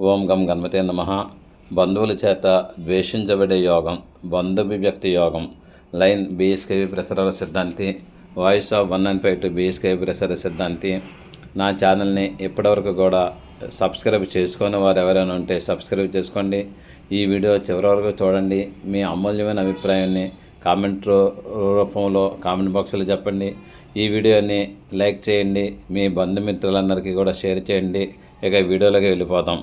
ఓం గం గణపతే నమ. బంధువుల చేత ద్వేషించబడే యోగం బంధువివ్యక్తి యోగం. లైన్ బీఎస్కేవి ప్రసారాల సిద్ధాంతి voice of one and five two BSKV ప్రసార సిద్ధాంతి. నా ఛానల్ని ఇప్పటివరకు కూడా సబ్స్క్రైబ్ చేసుకుని వారు ఎవరైనా ఉంటే సబ్స్క్రైబ్ చేసుకోండి. ఈ వీడియో చివరి వరకు చూడండి. మీ అమూల్యమైన అభిప్రాయాన్ని కామెంట్ రూ- రూపంలో కామెంట్ బాక్స్లో చెప్పండి. ఈ వీడియోని లైక్ చేయండి. మీ బంధుమిత్రులందరికీ కూడా షేర్ చేయండి. ఇక వీడియోలోకి వెళ్ళిపోదాం.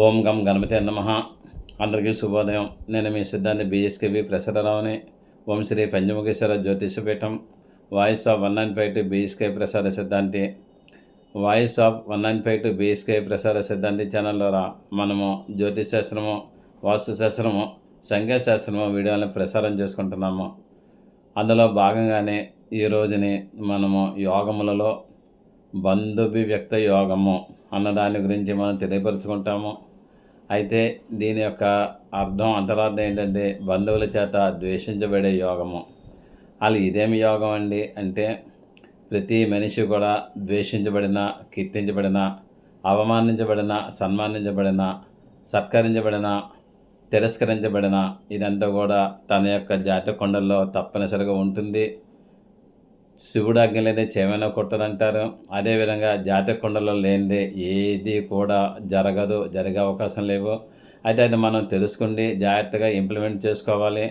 ఓం గం గణపతి నమ. అందరికీ శుభోదయం. నేను మీ సిద్ధాంతి బిఎస్కేబి ప్రసరరావుని ఓం Shri Panchamukheshwara Jyothishapeetham voice of one nine five two BSK Prasada సిద్ధాంతి. Voice of one nine five two BSK Prasada సిద్ధాంతి ఛానల్లో ద్వారా మనము జ్యోతిశాస్త్రము వాస్తుశాస్త్రము సంఖ్యాశాస్త్రము వీడియోలను ప్రసారం చేసుకుంటున్నాము. అందులో భాగంగానే ఈ రోజుని మనము యోగములలో బంధువివ్యక్త యోగము అన్నదాని గురించి మనం తెలియపరుచుకుంటాము. అయితే దీని యొక్క అర్థం అంతరార్థం ఏంటంటే బంధువుల చేత ద్వేషించబడే యోగము. అలా ఇదేమి యోగం అండి? అంటే ప్రతి మనిషి కూడా ద్వేషించబడిన కీర్తించబడిన అవమానించబడిన సన్మానించబడిన సత్కరించబడిన తిరస్కరించబడిన ఇదంతా కూడా తన యొక్క జాతి కొండల్లో తప్పనిసరిగా ఉంటుంది. శివుడు ఆజ్ఞలేదే చేమైన కొట్టరంటారు. అదేవిధంగా జాతి కుండలో లేనిదే ఏది కూడా జరగదు జరిగే అవకాశం లేవు. అయితే అది మనం తెలుసుకుండి జాగ్రత్తగా ఇంప్లిమెంట్ చేసుకోవాలి.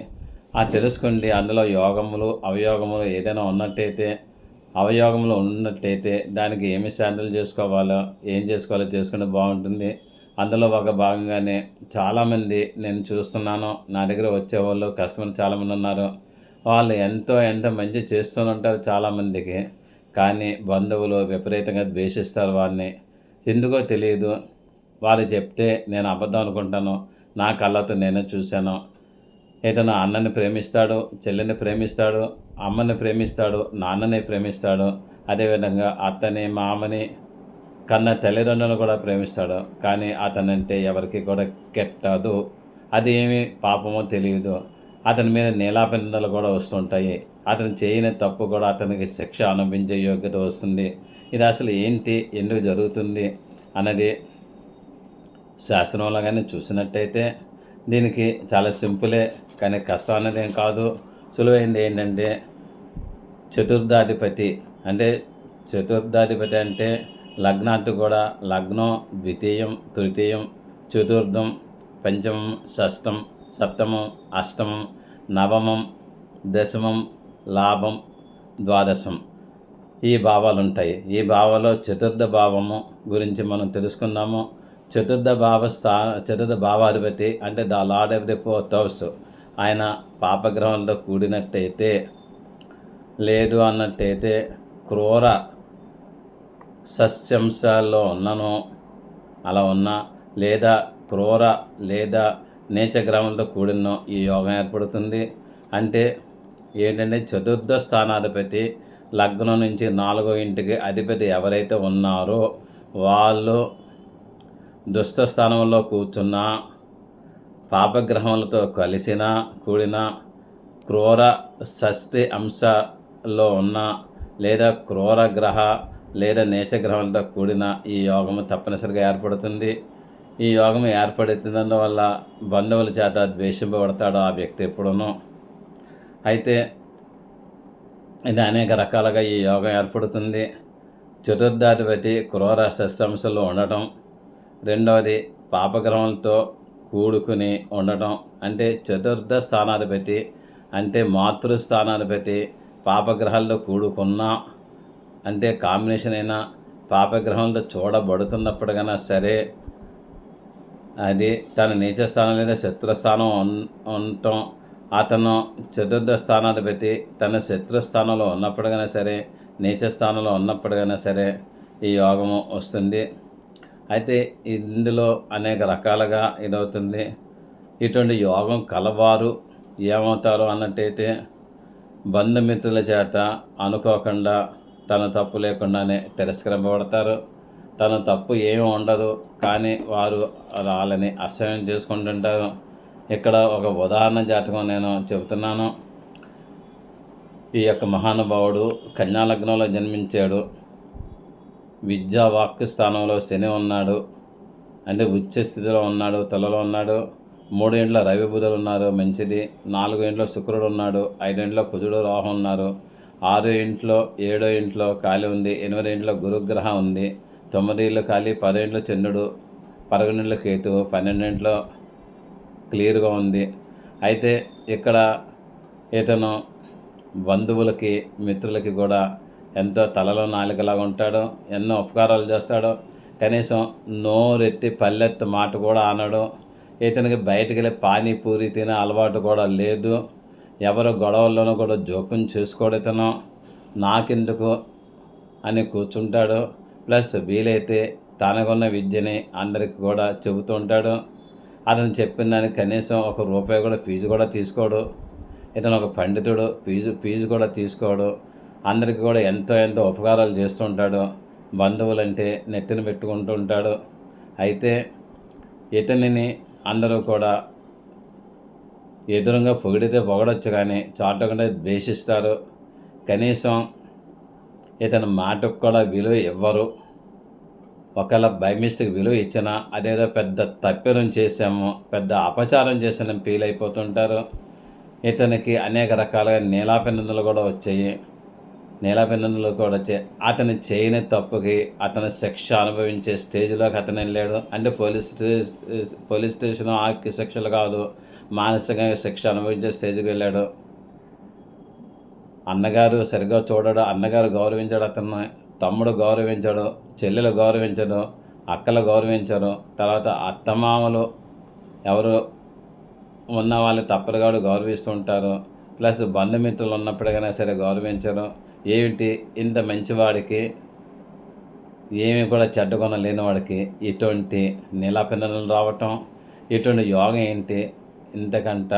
ఆ తెలుసుకుండి అందులో యోగములు అవయోగములు ఏదైనా ఉన్నట్టయితే అవయోగములు ఉన్నట్టయితే దానికి ఏమి శాంతులు చేసుకోవాలో ఏం చేసుకోవాలో చేసుకుంటే బాగుంటుంది. అందులో ఒక భాగంగానే చాలామంది నేను చూస్తున్నాను నా దగ్గర వచ్చేవాళ్ళు కస్టమర్ చాలామంది ఉన్నారు. వాళ్ళు ఎంతో ఎంతో మంచి చేస్తూ ఉంటారు చాలామందికి. కానీ బంధువులు విపరీతంగా ద్వేషిస్తారు వారిని. ఎందుకో తెలియదు వాళ్ళు చెప్తే నేను అబద్ధం అనుకుంటాను. నా కళ్ళతో నేనే చూశాను. ఏదైనా అన్నని ప్రేమిస్తాడు చెల్లిని ప్రేమిస్తాడు అమ్మని ప్రేమిస్తాడు నాన్నని ప్రేమిస్తాడు అదేవిధంగా అత్తని మామని కన్న తల్లిదండ్రులను కూడా ప్రేమిస్తాడు. కానీ అతనంటే ఎవరికి కూడా కెట్టదు. అది ఏమి పాపమో తెలియదు అతని మీద నీలాపిందలు కూడా వస్తుంటాయి. అతను చేయని తప్పు కూడా అతనికి శిక్ష అనుభవించే యోగ్యత వస్తుంది. ఇది అసలు ఏంటి? ఎందుకు జరుగుతుంది? అన్నది శాస్త్రంలో కానీ చూసినట్టయితే దీనికి చాలా సింపులే కానీ కష్టం అనేది ఏం కాదు. సులువైంది ఏంటంటే చతుర్థాధిపతి అంటే చతుర్థాధిపతి అంటే లగ్నానికి కూడా లగ్నం ద్వితీయం తృతీయం చతుర్థం పంచమం షష్టం సప్తమం అష్టమం నవమం దశమం లాభం ద్వాదశం ఈ భావాలు ఉంటాయి ఈ భావాలో చతుర్థ భావము గురించి మనం తెలుసుకున్నాము. చతుర్థ భావ స్థా చతుర్థ భావాధిపతి అంటే the lord of the fourth house ఆయన పాపగ్రహంతో కూడినట్టయితే లేదు అన్నట్టయితే క్రూర సస్యంశాల్లో ఉన్నను అలా ఉన్నా లేదా క్రూర లేదా నీచగ్రహంతో కూడిన ఈ యోగం ఏర్పడుతుంది. అంటే ఏంటంటే చతుర్థ స్థానాధిపతి లగ్నం నుంచి నాలుగో ఇంటికి అధిపతి ఎవరైతే ఉన్నారో వాళ్ళు దుష్ట స్థానంలో కూర్చున్న పాపగ్రహములతో కలిసిన కూడిన క్రూర షష్ఠి అంశలో ఉన్న లేదా క్రూర గ్రహ లేదా నేచగ్రహంతో కూడిన ఈ యోగము తప్పనిసరిగా ఏర్పడుతుంది. ఈ యోగం ఏర్పడుతున్నందు వల్ల బంధువుల చేత ద్వేషింపబడతాడో ఆ వ్యక్తి ఎప్పుడునో. అయితే ఇది అనేక రకాలుగా ఈ యోగం ఏర్పడుతుంది. చతుర్థాధిపతి క్రూర సస్యంశలో ఉండటం రెండవది పాపగ్రహంతో కూడుకుని ఉండటం. అంటే చతుర్థ స్థానాధిపతి అంటే మాతృ స్థానాధిపతి పాపగ్రహాల్లో కూడుకున్న అంటే కాంబినేషన్ అయినా పాపగ్రహంలో చూడబడుతున్నప్పుడు కన్నా సరే అది తన నీచ స్థానం లేదా శత్రుస్థానం ఉండటం అతను చతుర్థ స్థానాధిపతి తన శత్రుస్థానంలో ఉన్నప్పటికైనా సరే నీచ స్థానంలో ఉన్నప్పటికైనా సరే ఈ యోగము వస్తుంది. అయితే ఇందులో అనేక రకాలుగా ఇదవుతుంది. ఇటువంటి యోగం కలవారు ఏమవుతారు అన్నట్టయితే బంధుమిత్రుల చేత అనుకోకుండా తన తప్పు లేకుండానే తిరస్కరింపబడతారు. తన తప్పు ఏమి ఉండదు కానీ వారు వాళ్ళని అసహ్యం చేసుకుంటుంటారు. ఇక్కడ ఒక ఉదాహరణ జాతకం నేను చెబుతున్నాను. ఈ యొక్క మహానుభావుడు కన్యాలగ్నంలో జన్మించాడు. విద్యా వాక్ స్థానంలో శని ఉన్నాడు. అంటే ఉచ్చ స్థితిలో ఉన్నాడు తలలో ఉన్నాడు. మూడు ఇంట్లో రవి బుధులు ఉన్నారు మంచిది. నాలుగు ఇంట్లో శుక్రుడు ఉన్నాడు ఐదు ఇంట్లో కుజుడు రాహు ఉన్నారు. ఆరు ఇంట్లో ఏడో ఇంట్లో కాలి ఉంది ఎనిమిది ఇంట్లో గురుగ్రహం ఉంది. తొమ్మిది ఖాళీ పదిహేనులో చంద్రుడు పదకొండులో కేతు పన్నెండింట్లో క్లియర్గా ఉంది. అయితే ఇక్కడ ఇతను బంధువులకి మిత్రులకి కూడా ఎంతో తలలో నాలుకలాగా ఉంటాడు ఎన్నో ఉపకారాలు చేస్తాడు. కనీసం నోరెత్తి పల్లెత్తి మాట కూడా అనడు. ఇతనికి బయటికి వెళ్ళి పానీపూరి తినే అలవాటు కూడా లేదు. ఎవరు గొడవల్లోనూ కూడా జోక్యం చేసుకోడు ఇతను. నాకెందుకు అని కూర్చుంటాడు. ప్లస్ వీలైతే తనకున్న విద్యని అందరికి కూడా చెబుతూ ఉంటాడు. అతను చెప్పిన దానికి కనీసం ఒక రూపాయి కూడా ఫీజు కూడా తీసుకోడు. ఇతను ఒక పండితుడు ఫీజు ఫీజు కూడా తీసుకోడు. అందరికీ కూడా ఎంతో ఎంతో ఉపకారాలు చేస్తుంటాడు బంధువులంటే నెత్తిన పెట్టుకుంటూ ఉంటాడు. అయితే ఇతనిని అందరూ కూడా ఎదురుగా పొగిడితే పొగడొచ్చు కానీ చాటకుండా ద్వేషిస్తారు. కనీసం ఇతని మాటకు కూడా విలువ ఇవ్వరు. ఒకవేళ బై మిస్టేక్ విలువ ఇచ్చినా అదేదో పెద్ద తప్పిదం చేసాము పెద్ద అపచారం చేసిన ఫీల్ అయిపోతుంటారు. ఇతనికి అనేక రకాలుగా నీలాభినందనలు కూడా వచ్చాయి. నీలాభినందనలు కూడా వచ్చాయి అతను చేయని తప్పుకి అతను శిక్ష అనుభవించే స్టేజ్లోకి అతను వెళ్ళాడు అంటే పోలీస్ పోలీస్ స్టేషన్ ఆ శిక్షలు కాదు మానసికంగా శిక్ష అనుభవించే స్టేజ్కి వెళ్ళాడు. అన్నగారు సరిగ్గా చూడడు అన్నగారు గౌరవించాడు అతను తమ్ముడు గౌరవించాడు చెల్లెలు గౌరవించడు అక్కలు గౌరవించరు. తర్వాత అత్తమామలు ఎవరు ఉన్న వాళ్ళు తప్పలుగాడు గౌరవిస్తుంటారు ప్లస్ బంధుమిత్రులు ఉన్నప్పటికైనా సరే గౌరవించరు. ఏమిటి ఇంత మంచివాడికి ఏమి కూడా చెడ్డ గుణం లేనివాడికి ఇటువంటి నీలాపిన్నలు రావటం ఇటువంటి యోగం ఏంటి? ఇంతకంట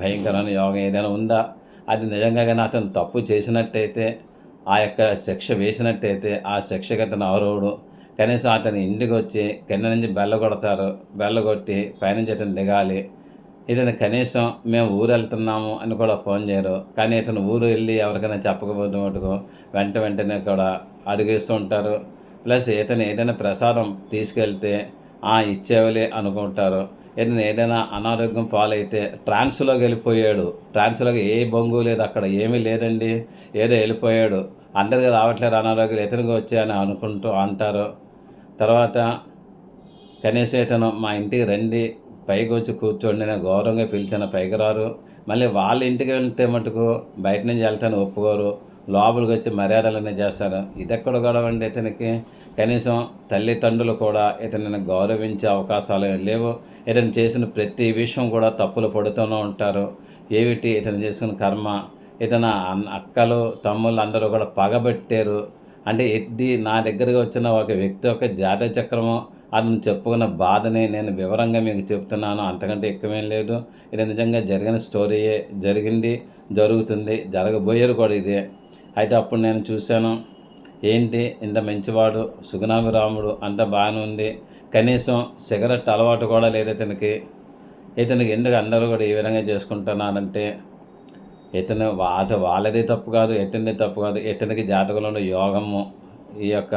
భయంకరమైన యోగం ఏదైనా ఉందా? అది నిజంగా కానీ అతను తప్పు చేసినట్టయితే ఆ యొక్క శిక్ష వేసినట్టయితే ఆ శిక్షకి అతను అవరోడు కనీసం అతని ఇంటికి వచ్చి కింద నుంచి బెల్ల కొడతారు. బెల్ల కొట్టి పైనుంచి అతను దిగాలి. ఇతను కనీసం మేము ఊరు వెళ్తున్నాము అని కూడా ఫోన్ చేయరు. కానీ ఇతను ఊరు వెళ్ళి ఎవరికైనా చెప్పకపోతే మటుకు వెంట వెంటనే కూడా అడిగేస్తూ ఉంటారు. ప్లస్ ఇతను ఏదైనా ప్రసాదం తీసుకెళ్తే ఆ ఇచ్చేవలే అనుకుంటారు. ఏదైనా ఏదైనా అనారోగ్యం పాలైతే ట్రాన్స్లోకి వెళ్ళిపోయాడు. ట్రాన్స్లోకి ఏ బొంగు లేదు అక్కడ ఏమీ లేదండి. ఏదో వెళ్ళిపోయాడు. అందరికీ రావట్లేదు అనారోగ్యాలు ఇతనికి వచ్చాయని అనుకుంటూ అంటారు. తర్వాత కనీసం ఇతను మా ఇంటికి రండి పైకి వచ్చి కూర్చోండి నేను గౌరవంగా పిలిచిన పైకి రారు. మళ్ళీ వాళ్ళ ఇంటికి వెళ్తే మటుకు బయట నుంచి వెళ్తాను ఒప్పుకోరు. లోపలికి వచ్చి మర్యాదలన్నీ చేస్తారు. ఇదెక్కడ గొడవ అండి ఇతనికి? కనీసం తల్లిదండ్రులు కూడా ఇతనిని గౌరవించే అవకాశాలు ఏం లేవు. ఇతను చేసిన ప్రతి విషయం కూడా తప్పులు పడుతూనే ఉంటారు. ఏమిటి ఇతను చేసిన కర్మ? ఇతను అన్న- అక్కలు తమ్ముళ్ళు అందరూ కూడా పగబెట్టారు. అంటే ఇది నా దగ్గరకు వచ్చిన ఒక వ్యక్తి యొక్క జాతక చక్రము. అతను చెప్పుకున్న బాధని నేను వివరంగా మీకు చెప్తున్నాను. అంతకంటే ఎక్కువేం లేదు. ఇది నిజంగా జరిగిన స్టోరీయే. జరిగింది జరుగుతుంది జరగబోయేది కూడా ఇదే. అయితే అప్పుడు నేను చూశాను ఏంటి? ఇంత మంచివాడు సుగుణాభిరాముడు అంత బాగానే ఉంది. కనీసం సిగరెట్ అలవాటు కూడా లేదు ఇతనికి. ఇతనికి ఎందుకు అందరూ కూడా ఈ విధంగా చేసుకుంటున్నారంటే ఇతను వాత వాళ్ళది తప్పు కాదు ఇతనిది తప్పు కాదు. ఇతనికి జాతకంలో యోగము ఈ యొక్క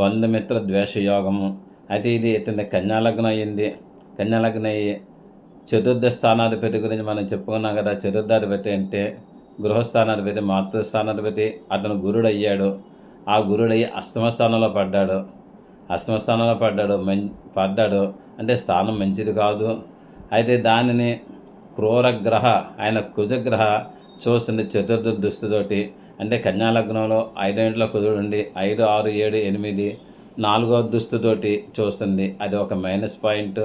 బంధుమిత్ర ద్వేష యోగము. అయితే ఇది ఇతని కన్యాలగ్నం అయ్యింది. కన్యాలగ్నం అయ్యి చతుర్థ స్థానాధిపతి గురించి మనం చెప్పుకున్నాం కదా చతుర్థాధిపతి అంటే గృహస్థానాధిపతి మాతృస్థానాధిపతి అతను గురుడు అయ్యాడు ఆ గురుడయ్యి అష్టమ స్థానంలో పడ్డాడు. అష్టమ స్థానంలో పడ్డాడు. మం పడ్డాడు. అంటే స్థానం మంచిది కాదు. అయితే దానిని క్రూరగ్రహ ఆయన కుజగ్రహ చూస్తుంది చతుర్థ దుస్తుతోటి అంటే కన్యాలగ్నంలో ఐదో ఇంట్లో కుదురుండి ఐదు ఆరు ఏడు ఎనిమిది నాలుగో దుస్తుతోటి చూస్తుంది. అది ఒక మైనస్ పాయింట్.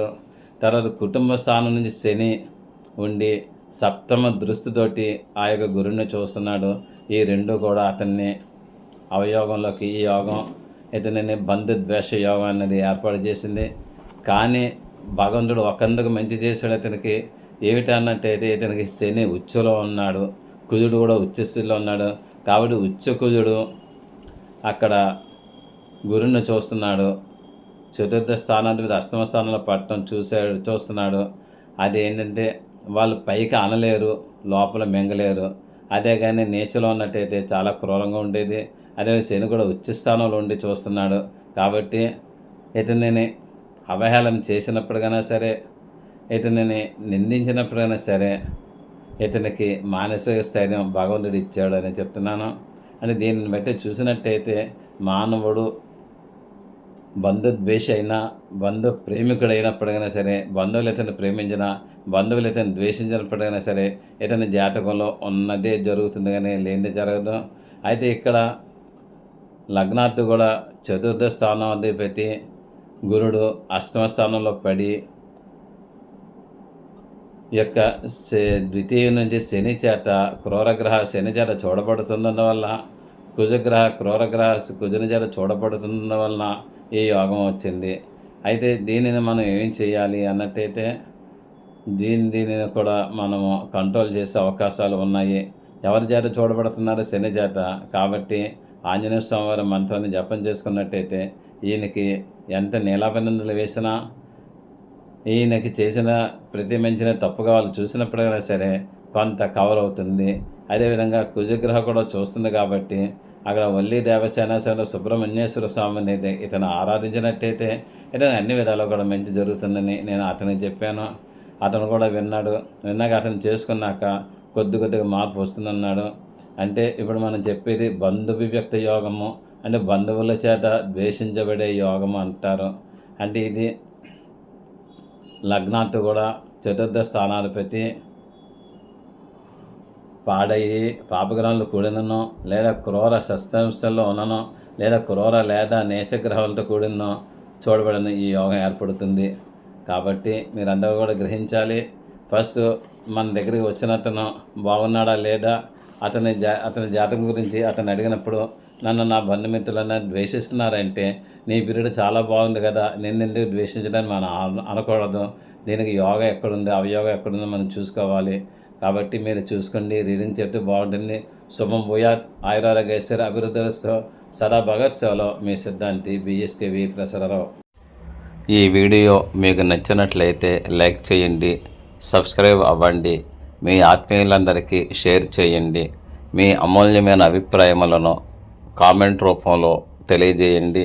తర్వాత కుటుంబ స్థానం నుంచి శని ఉండి సప్తమ దృష్టితోటి ఆ యొక్క గురువుని చూస్తున్నాడు. ఈ రెండు కూడా అతన్ని అవయోగంలోకి ఈ యోగం ఇతనిని బంధుద్వేష యోగం అనేది ఏర్పాటు చేసింది. కానీ భగవంతుడు ఒకందుకు మంచి చేశాడు ఇతనికి ఏమిటన్నట్టయితే ఇతనికి శని ఉచ్చులో ఉన్నాడు. కుజుడు కూడా ఉచ్చస్థితిలో ఉన్నాడు. కాబట్టి ఉచ్చ కుజుడు అక్కడ గురుని చూస్తున్నాడు. చతుర్థ స్థానాధిపతి అష్టమ స్థానంలో పట్టడం చూసాడు చూస్తున్నాడు. అది ఏంటంటే వాళ్ళు పైకి అనలేరు లోపల మింగలేరు. అదే కానీ నీచలో ఉన్నట్టయితే చాలా క్రూరంగా ఉండేది. అదే శని కూడా ఉచ్చ స్థానంలో ఉండి చూస్తున్నాడు. కాబట్టి ఇతనిని అవహేళన చేసినప్పుడుగైనా సరే ఇతనిని నిందించినప్పుడైనా సరే ఇతనికి మానసిక స్థైర్యం భగవంతుడు ఇచ్చాడు అని చెప్తున్నాను. అని దీనిని బట్టి చూసినట్టయితే మానవుడు బంధుద్వేష అయినా బంధు ప్రేమికుడైనప్పటికైనా సరే బంధువులు ఇతను ప్రేమించిన బంధువులు ఇతను ద్వేషించినప్పటికైనా సరే ఇతని జాతకంలో ఉన్నదే జరుగుతుంది కానీ లేనిది జరగదు. అయితే ఇక్కడ లగ్నార్థి కూడా చతుర్థ స్థానం అధిపతి గురుడు అష్టమ స్థానంలో పడి యొక్క శ- ద్వితీయ నుంచి శని చేత క్రూరగ్రహ శని చేత చూడబడుతున్నందువల్ల కుజగ్రహ క్రూరగ్రహ కుజుని చేత చూడబడుతున్న వలన ఈ యోగం వచ్చింది? అయితే దీనిని మనం ఏం చేయాలి అన్నట్టయితే దీని దీనిని కూడా మనము కంట్రోల్ చేసే అవకాశాలు ఉన్నాయి. ఎవరి చేత చూడబడుతున్నారు? శని చేత. కాబట్టి ఆంజనేయ స్వామి వారి మంత్రాన్ని జపం చేసుకున్నట్టయితే ఈయనకి ఎంత నీలాభినందనలు వేసినా ఈయనకి చేసిన ప్రతి మంచిన తప్పుగా వాళ్ళు చూసినప్పుడైనా సరే కొంత కవర్ అవుతుంది. అదేవిధంగా కుజగ్రహ కూడా చూస్తుంది కాబట్టి అక్కడ వల్లి దేవసేనాశ్వర సుబ్రహ్మణ్యేశ్వర స్వామి అనేది ఇతను ఆరాధించినట్టయితే ఇతను అన్ని విధాలు కూడా మంచి జరుగుతుందని నేను అతనికి చెప్పాను. అతను కూడా విన్నాడు. విన్నాక అతను చేసుకున్నాక కొద్ది కొద్దిగా మార్పు వస్తుందన్నాడు. అంటే ఇప్పుడు మనం చెప్పేది బంధు వివ్యక్త యోగము అంటే బంధువుల చేత ద్వేషించబడే యోగము అంటారు. అంటే ఇది లగ్నాత్తు కూడా చతుర్థ స్థానాధిపతి పాడయి పాపగ్రహాలు కూడినో లేదా క్రూర శస్త్రాంశాల్లో ఉన్ననో లేదా క్రూర లేదా నేచగ్రహాలతో కూడినో చూడబడిన ఈ యోగం ఏర్పడుతుంది. కాబట్టి మీరందరూ కూడా గ్రహించాలి. ఫస్ట్ మన దగ్గరికి వచ్చిన అతను బాగున్నాడా లేదా అతని జా అతని జాతకం గురించి అతను అడిగినప్పుడు నన్ను నా బంధుమిత్రులన్నా ద్వేషిస్తున్నారంటే నీ పీరియడ్ చాలా బాగుంది కదా నేను ఎందుకు ద్వేషించడానికి మనం అన- అనకూడదు. దీనికి యోగా ఎక్కడుంది అవయోగం ఎక్కడుందో మనం చూసుకోవాలి. కాబట్టి మీరు చూసుకోండి రీడింగ్ చెప్తే బాగుంటుంది. శుభం భూయాత్ ఆయురారోగ్యేశ్వర అభివృద్ధి సదా భగత్ సేవలో మీ సిద్ధాంతి బిఎస్కేవి ప్రసరరావు. ఈ వీడియో మీకు నచ్చినట్లయితే లైక్ చేయండి సబ్స్క్రైబ్ అవ్వండి మీ ఆత్మీయులందరికీ షేర్ చేయండి మీ అమూల్యమైన అభిప్రాయములను కామెంట్ రూపంలో తెలియజేయండి.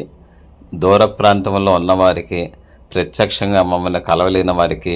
దూర ప్రాంతంలో ఉన్నవారికి ప్రత్యక్షంగా మమ్మల్ని కలవలేని వారికి